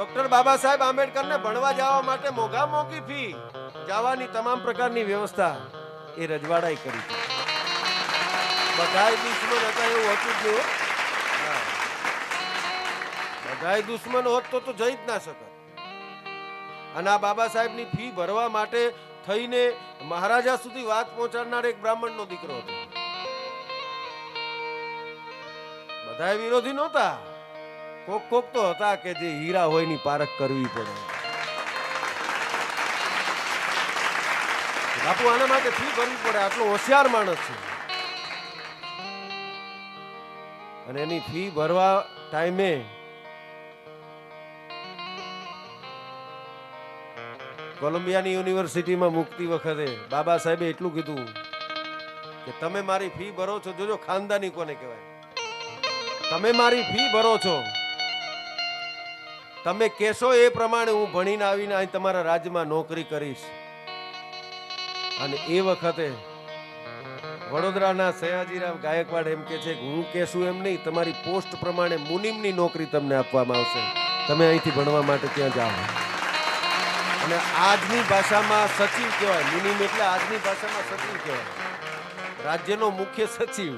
Doctor Baba Saheb આંબેડકરને ભણવા જવા માટે મોઘા મોઘી ફી જવાની તમામ પ્રકારની વ્યવસ્થા એ રજવાડાએ કરી. બધાય દુશ્મન હતા એવું હતું જ નહીં. બધાય દુશ્મન હોત તો તો જઈ જ ના શકત અને આ બાબા સાહેબની ફી ભરવા માટે થઈને મહારાજા સુધી વાત પહોંચાડનાર એક બ્રાહ્મણનો દીકરો હતો બધાય વિરોધી નહોતા કોક કોક તો હતા કે જે હીરા હોયની પારખ કરવી પડે. બાપુ, આના માટે ફી ભરવી પડે. આટલો હોશિયાર માણસ છે. અને એની ફી ભરવા ટાઈમે કોલંબિયાની યુનિવર્સિટીમાં મુકતી વખતે બાબા સાહેબે એટલું કીધું કે તમે મારી ફી ભરો છો. જોજો, ખાનદાની કોને કહેવાય? તમે મારી ફી ભરો છો. તમે કહેશો એ પ્રમાણે હું ભણીને આવીને અહીં તમારા રાજ્યમાં નોકરી કરીશ. અને એ વખતે વડોદરાના સયાજીરામ ગાયકવાડ એમ કે છે કે હું કહેશું એમ નહીં, તમારી પોસ્ટ પ્રમાણે મુનિમની નોકરી તમને આપવામાં આવશે. તમે અહીંથી ભણવા માટે ત્યાં જાઓ. અને આજની ભાષામાં સચિવ કહેવાય. મુનિમ એટલે આજની ભાષામાં સચિવ કહેવાય. રાજ્યનો મુખ્ય સચિવ.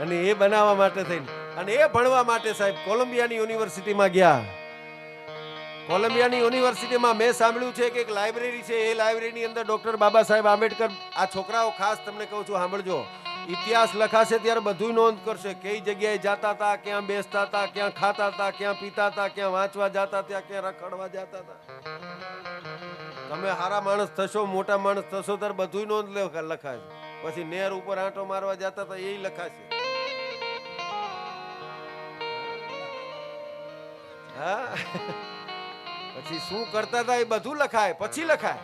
અને એ બનાવવા માટે થઈને અને એ ભણવા માટે સાહેબ કોલંબિયાની યુનિવર્સિટીમાં ગયા. કોલંબિયાની યુનિવર્સિટીમાં મેં સાંભળ્યું છે કે એક લાઇબ્રેરી છે, એ લાઇબ્રેરીની અંદર ડોક્ટર બાબા સાહેબ આંબેડકર, આ છોકરાઓ ખાસ તમને કહું છું, સાંભળજો. ઇતિહાસ લખાશે ત્યારે બધું નોંધ કરશે, કઈ જગ્યાએ જતા હતા, ક્યાં બેસતા હતા, ક્યાં ખાતા હતા, ક્યાં પીતા હતા, ક્યાં વાંચવા જતા હતા, ક્યાં રખડવા જતા હતા. તમે સારા માણસ થશો, મોટા માણસ થશો, ત્યારે બધું નોંધ લખાશે. પછી નેર ઉપર આંટો મારવા જતા હતા, એ લખાશે. પછી શું કરતા હતા એ બધું લખાય, પછી લખાય.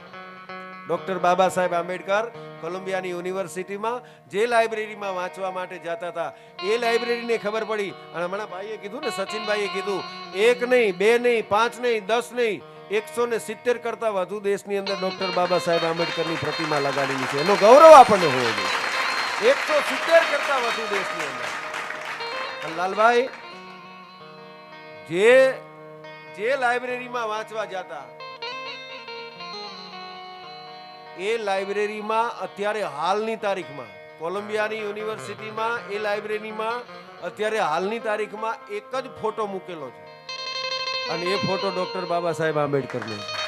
ડોક્ટર બાબા સાહેબ આંબેડકર કોલંબિયાની યુનિવર્સિટીમાં જે લાઇબ્રેરીમાં વાંચવા માટે જતા હતા, એ લાઇબ્રેરીને ખબર પડી. અને હમણાં ભાઈએ કીધું ને, સચિનભાઈએ કીધું, એક નહીં, બે નહીં, પાંચ નહીં, દસ નહીં, એકસો ને સિત્તેર કરતા વધુ દેશની અંદર ડોક્ટર બાબા સાહેબ આંબેડકરની પ્રતિમા લગાડેલી છે. એનો ગૌરવ આપણને હોવો જોઈએ. એકસો સિત્તેર કરતા વધુ દેશની અંદર. લાલભાઈ જે જે લાઇબ્રેરીમાં વાંચવા જતા, એ લાઇબ્રેરીમાં અત્યારે હાલની તારીખમાં, કોલંબિયાની યુનિવર્સિટીમાં એ લાઇબ્રેરીમાં અત્યારે હાલની તારીખમાં એક જ ફોટો મૂકેલો છે. અને એ ફોટો ડોક્ટર બાબા સાહેબ આંબેડકરનો છે.